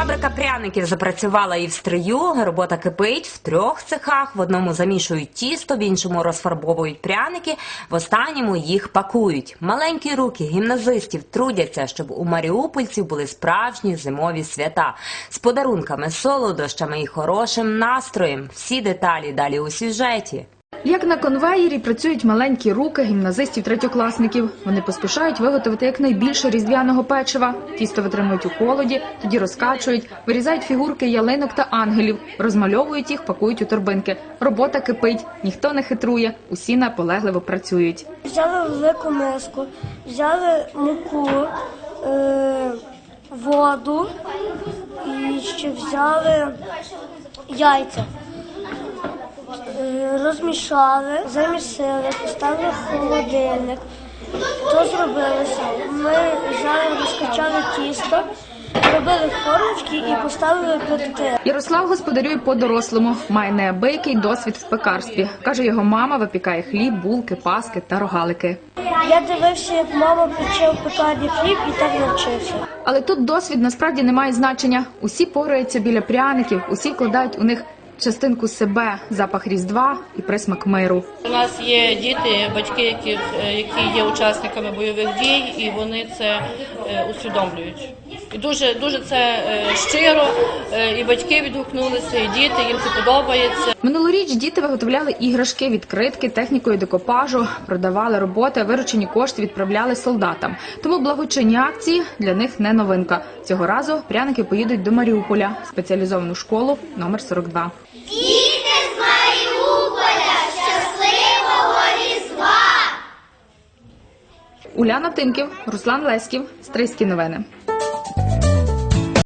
Фабрика пряників запрацювала і в стрию. Робота кипить в трьох цехах. В одному замішують тісто, в іншому розфарбовують пряники, в останньому їх пакують. Маленькі руки гімназистів трудяться, щоб у маріупольців були справжні зимові свята з подарунками, солодощами і хорошим настроєм. Всі деталі далі у сюжеті. Як на конвеєрі працюють маленькі руки гімназистів-третьокласників. Вони поспішають виготовити якнайбільше різдвяного печива. Тісто витримують у холоді, тоді розкачують, вирізають фігурки ялинок та ангелів, розмальовують їх, пакують у торбинки. Робота кипить, ніхто не хитрує, усі наполегливо працюють. Взяли велику миску, взяли муку, е, воду і ще взяли яйця. Розмішали, замісили, поставили в холодильник. То зробилося. Ми взяли, розкачали тісто, робили формочки і поставили пекти. Ярослав господарює по-дорослому, має неабиякий досвід в пекарстві. Каже, його мама випікає хліб, булки, паски та рогалики. Я дивився, як мама пече в пекарні хліб і так навчився. Але тут досвід насправді не має значення. Усі пораються біля пряників, усі вкладають у них частинку себе, запах різдва і присмак миру. У нас є діти, батьки, які, які є учасниками бойових дій, і вони це е, усвідомлюють. І дуже дуже це е, щиро. е, І батьки відгукнулися, і діти їм це подобається. Минулоріч діти виготовляли іграшки, відкритки, технікою декопажу, продавали роботи, виручені кошти відправляли солдатам. Тому благочинні акції для них не новинка. Цього разу пряники поїдуть до Маріуполя, спеціалізовану школу номер 42. Діти з Маріуполя, щасливого Різдва! Уляна Тимків, Руслан Леськів, Стрийські новини.